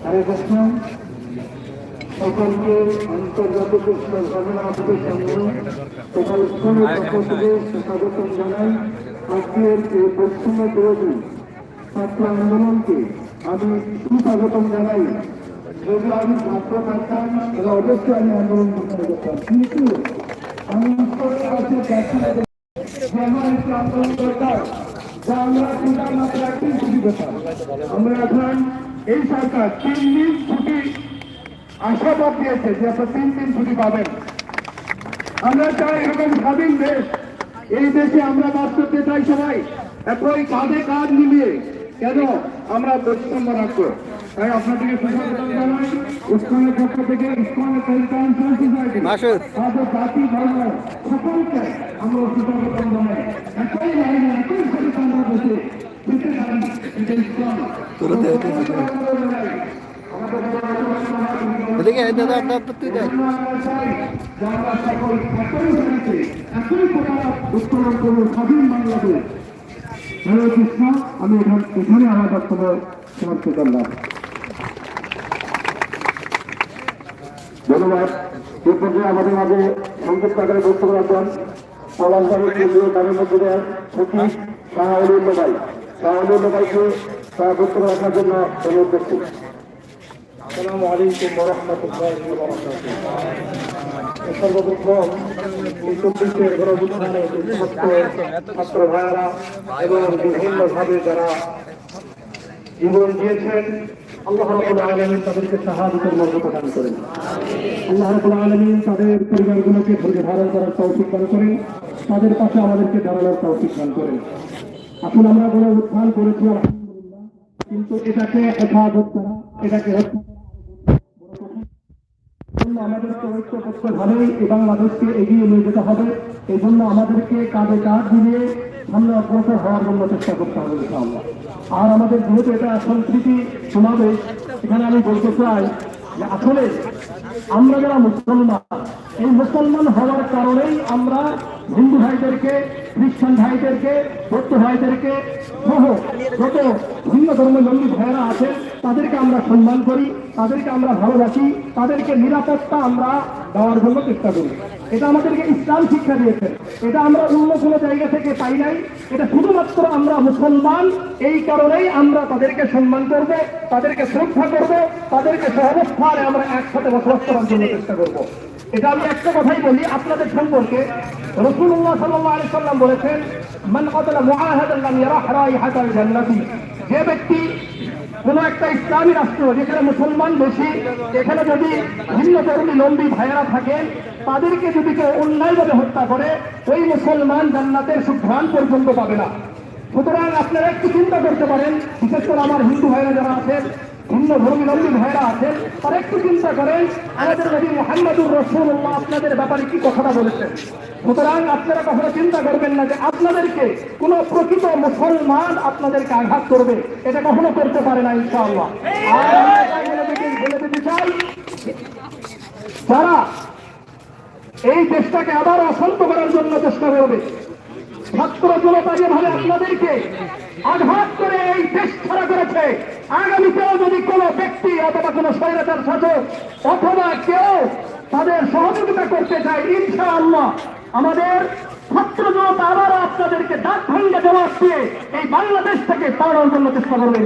হরে কৃষ্ণ সকলকে আন্তর্জাতিক কৃষ্ণ স্বাধীনতাকে সঙ্গে তথা ইসলামের পক্ষ থেকে স্বাগতম জানাই আজকের এই পশ্চিমে বিরোধী ছাত্র আন্দোলনকে আমি সুস্বাগতম জানাই। যদি আমি ছাত্র থাকতাম তাহলে অবশ্যই আমি আন্দোলন করতে করতাম কিন্তু আমি আন্দোলন দরকার, যা আমরা চিন্তার মাত্র একটি ছুটি পেতাম আমরা এখন এই সরকার তিন দিন ছুটি আশাবাদ দিয়েছে যে আপনার তিন দিন ছুটি পাবেন। আমরা চাই এরকম স্বাধীন দেশ। এই দেশে আমরা বাস করতে চাই সবাই। একই কাঁধে কাঁধ মিলিয়ে কেন আমরা বৈষম্য রাখব? তাই আপনাদেরকে সুস্বাগতম জানাই ইসলামের পক্ষ থেকে ইসলামের কাউন্সিল সোসাইটি তাদের জাতি ধর্ম সকলকে আমরা সুস্বাগতম জানাই। একই লাইনে একই সাথে আমরা বসে যেতে পারি এটা ইসলাম এদিকে এই দাদা আপনার আপত্তি দেয় আমি এখানে আমার বক্তব্য সমাপ্ত করলাম। ধন্যবাদ। এ পর্যায়ে আমাদের মাঝে সংযুক্ত আকারে বক্তব্য রাখবেন। পলাশবাড়ির কেন্দ্রীয় তাদের মধ্যে দেন সতীশ শাহাউল ভাই শাহাউল ভাইকে তার বক্তব্য রাখার জন্য অনুরোধ করছি আসসালামু আলাইকুম ওরহমতুল্লাহ সর্বপ্রথম এই চব্বিশের ছাত্র ছাত্র ভাইয়ারা এবং বিভিন্নভাবে যারা জীবন দিয়েছেন তাদের পরিবারগুলোকে ধৈর্য ধারণ করার তৌফিক দান করেন, তাদের পাশে আমাদেরকে দাঁড়ানোর তৌফিক দান করেন। এখন আমরা বড় উত্থান করেছি কিন্তু এটাকে হেফাজত করা, এটাকে হত্যা জন্য আমাদেরকে ঐক্যবদ্ধভাবেই এবং মানুষকে এগিয়ে নিয়ে যেতে হবে। এই জন্য আমাদেরকে কাঁধে কাঁধ মিলিয়ে সামনে অগ্রসর হওয়ার জন্য চেষ্টা করতে হবে ইনশাআল্লাহ। আর আমাদের যেহেতু এটা সংস্কৃতি সমাবেশ, এখানে আমি বলতে চাই আসলে আমরা যারা মুসলমান, এই মুসলমান হওয়ার কারণেই আমরা হিন্দু ভাইদেরকে, খ্রিস্টান ভাইদেরকে, বৌদ্ধ ভাইদেরকে সহ যত ভিন্ন ধর্মজঙ্গি ভাইয়েরা আছেন, তাদেরকে আমরা সম্মান করি, তাদেরকে আমরা ভালোবাসি, তাদেরকে নিরাপত্তা আমরা দেওয়ার জন্য চেষ্টা করি। এটা আমাদেরকে ইসলাম শিক্ষা দিয়েছে। এটা আমরা অন্য কোনো জায়গা থেকে পাই নাই। এটা শুধুমাত্র আমরা মুসলমান, এই কারণেই আমরা তাদেরকে সম্মান করব, তাদেরকে শ্রদ্ধা করব, তাদেরকে সহবস্থানে আমরা একসাথে বসবাস করার জন্য চেষ্টা করব। এটা আমি একটা কথাই বলি আপনাদের সম্পর্কে। রসুল্লাহ সাল্লাহ সাল্লাম বলেছেন, মান রাইহাতাল জান্নাতি। যে ব্যক্তি কোন একটা ইসলামী রাষ্ট্র যেখানে মুসলমান বেশি এখানে যদি ভিন্ন ধর্মী লম্বি ভাইয়েরা থাকেন, তাদেরকে যদি কেউ অন্যায়ভাবে হত্যা করে, ওই মুসলমান জান্নাতের সুঘ্রাণ পর্যন্ত পাবে না। সুতরাং আপনারা একটু চিন্তা করতে পারেন, বিশেষ করে আমার হিন্দু ভাইয়েরা যারা আছেন ভিন্ন ধর্মী লম্বী ভাইরা আছেন তারা একটু চিন্তা করেন আমাদের নবী মোহাম্মদুর রসুল্লাহ আপনাদের ব্যাপারে কি কথাটা বলেছেন? সুতরাং আপনারা কখনো চিন্তা করবেন না যে আপনাদেরকে কোন প্রকৃত মুসলমান আপনাদেরকে আঘাত করবে এটা কখনো করতে পারে না ইনশাআল্লাহ। বলে দিতে চাই যারা এই দেশটাকে আবার অশান্ত করার জন্য চেষ্টা করবে ছাত্র জনতা যেভাবে আপনাদেরকে আঘাত করে এই দেশ ছাড়া করেছে আগামীতেও যদি কোনো ব্যক্তি অথবা কোনো স্বৈরাচার শাসক অথবা কেউ তাদের সহযোগিতা করতে চায় ইনশাআল্লাহ আমাদের ছাত্র জনতা আবারও আপনাদেরকে ডাক ভাঙ্গে জবাব দিয়ে এই বাংলাদেশ থেকে তাড়ানোর জন্য চেষ্টা করবে।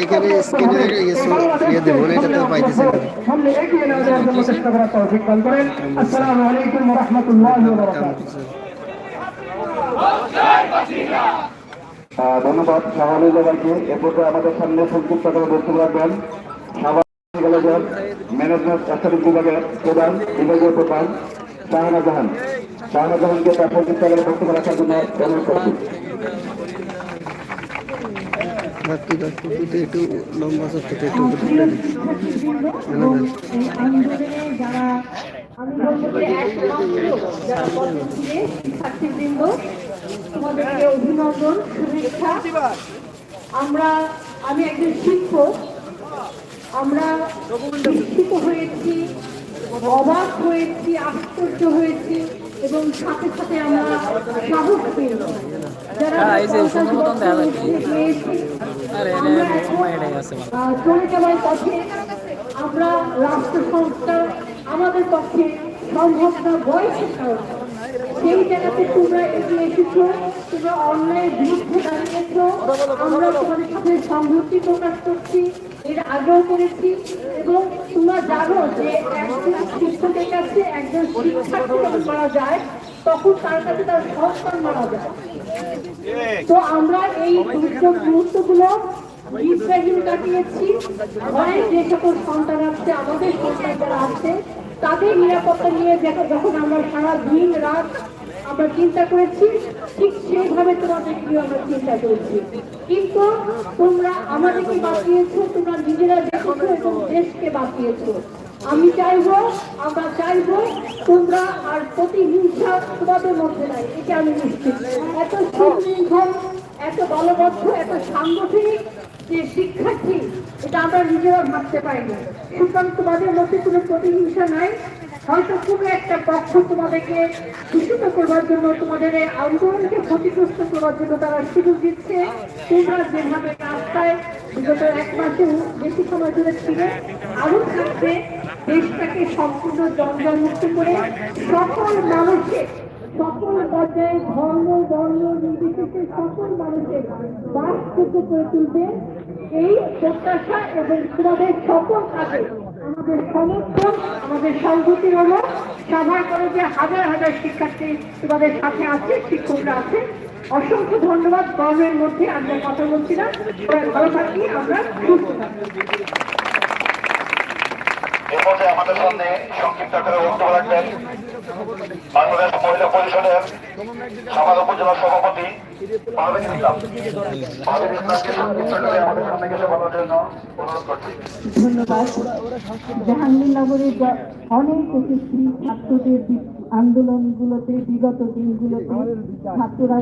এইখানে স্ক্রিনের ইয়ে ইয়ে দেবো এটা তো পাইতেছি সামনে এগিয়ে নেওয়ার জন্য চেষ্টা করার তৌফিক দান করেন। আসসালামু আলাইকুম ওয়া রাহমাতুল্লাহি ওয়া বারাকাতুহু। ধন্যবাদ। শাহানুল বাবাকে এ পর্যায়ে আমাদের সামনে সংযুক্ত করে বক্তব্য রাখবেন। শাহবাজ ম্যানেজমেন্ট স্টাডি বিভাগের প্রধান বিভাগীয় প্রধান শাহানা জাহান। শাহানা জাহানকে তার প্রতিষ্ঠানের বক্তব্য রাখার জন্য অনুরোধ করছি একটু লম্বা সত্য একটু যারা আমি বলব যে একমাত্র যারা পদ্ধতিতে শিক্ষার্থীবৃন্দ তোমাদেরকে অভিনন্দন শুভেচ্ছা। আমরা আমি একজন শিক্ষক। আমরা শিক্ষিত হয়েছি অবাক হয়েছি আশ্চর্য হয়েছি এবং সাথে সাথে আমরা সাহস পেয়েছি। যারা এখন চলে যাওয়ার পথে আমরা রাষ্ট্র সংস্কার আমাদের পক্ষে সম্ভব না বয়সের কারণে। সেই জায়গাতে তোমরা এগিয়ে এসেছ, তোমরা অন্যায়ের বিরুদ্ধে দাঁড়িয়েছো। আমরা তোমাদের সাথে সংহতি প্রকাশ করছি, এর আগেও করেছি, এবং তোমরা জানো যে একজন শিক্ষকের কাছে একজন শিক্ষার্থী যখন মারা যায়, তখন তার কাছে তার সন্তান মারা যায়। তো আমরা এই মুহূর্তগুলো ইব্রাহিম কাটিয়েছি। ঘরে যে সকল সন্তান আছে, আমাদের সন্তান যারা আছে। তাদের নিরাপত্তা নিয়ে যখন যখন আমরা সারা দিন রাত আমরা চিন্তা করেছি, ঠিক সেইভাবে তোমাদেরকে আমরা চিন্তা করেছি। কিন্তু তোমরা আমাদেরকে বাঁচিয়েছো, তোমরা নিজেরা দেখেছ এবং দেশকে বাঁচিয়েছো। আমি চাইব, আমরা চাইব, তোমরা আর প্রতিহিংসা তোমাদের মধ্যে নাই, এটা আমি নিশ্চিত। এত সুশৃঙ্খল এত বলবদ্ধ, এত সাংগঠনিক যে শিক্ষার্থী এটা আমরা নিজেরা ভাবতে পারি না। সুতরাং তোমাদের মধ্যে কোনো প্রতিহিংসা নাই। হয়তো কোনো একটা পক্ষ তোমাদেরকে দূষিত করবার জন্য, তোমাদের এই আন্দোলনকে ক্ষতিগ্রস্ত করবার জন্য তারা সুযোগ দিচ্ছে। তোমরা যেভাবে রাস্তায় বিগত এক মাসের বেশি সময় ধরে ছিলে আরও থাকবে। দেশটাকে সম্পূর্ণ জঞ্জাল মুক্ত করে সকল মানুষের সকল পর্যায়ে ধর্ম, বর্ণ নির্বিশেষে সকল মানুষের বাসযোগ্য করে তুলবে। এই প্রত্যাশা এবং তোমাদের সকল কাজে আমাদের সমর্থন, আমাদের সংহতি হলো সভার কলেজে হাজার হাজার শিক্ষার্থী তোমাদের সাথে আছে, শিক্ষকরা আছে। অসংখ্য ধন্যবাদ, গর্বের মধ্যে আমরা কথা বলছিলাম সবাই ভালো থাকি, আমরা সুস্থ আমাদের সামনে সংক্ষিপ্ত আকারে বক্তব্য রাখবেন। বাংলাদেশ মহিলা পরিষদের সমাজ উপজেলা সভাপতি ধন্যবাদ। জাহাঙ্গীরনগরের অনেক যশস্বী ছাত্রদের আন্দোলনগুলোতে বিগত দিনগুলোতে ছাত্ররা